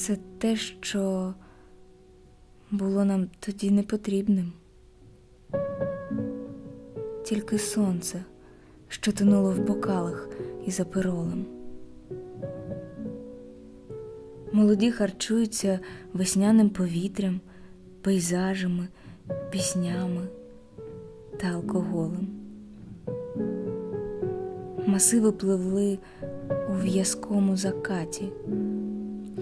це те, що було нам тоді не потрібним. Тільки сонце, що тонуло в бокалах і за перолем. Молоді харчуються весняним повітрям, пейзажами, піснями та алкоголем. Масиви пливли у в'язкому закаті.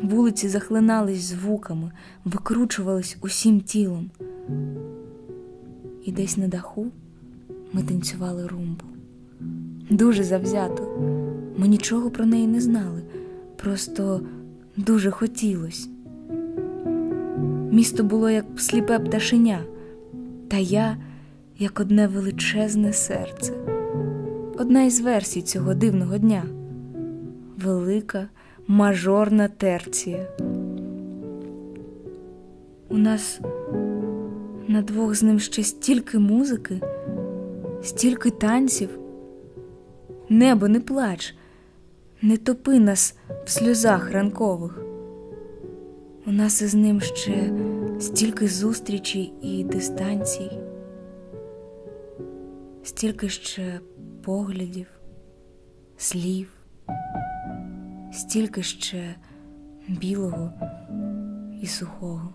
Вулиці захлинались звуками, викручувались усім тілом. І десь на даху ми танцювали румбу. Дуже завзято. Ми нічого про неї не знали, просто дуже хотілось. Місто було як сліпе пташеня, та я як одне величезне серце. Одна із версій цього дивного дня велика мажорна терція. У нас на двох з ним ще стільки музики, стільки танців. Небо, не плач, не топи нас в сльозах ранкових. У нас із ним ще стільки зустрічей і дистанцій, стільки ще поглядів, слів, стільки ще білого і сухого.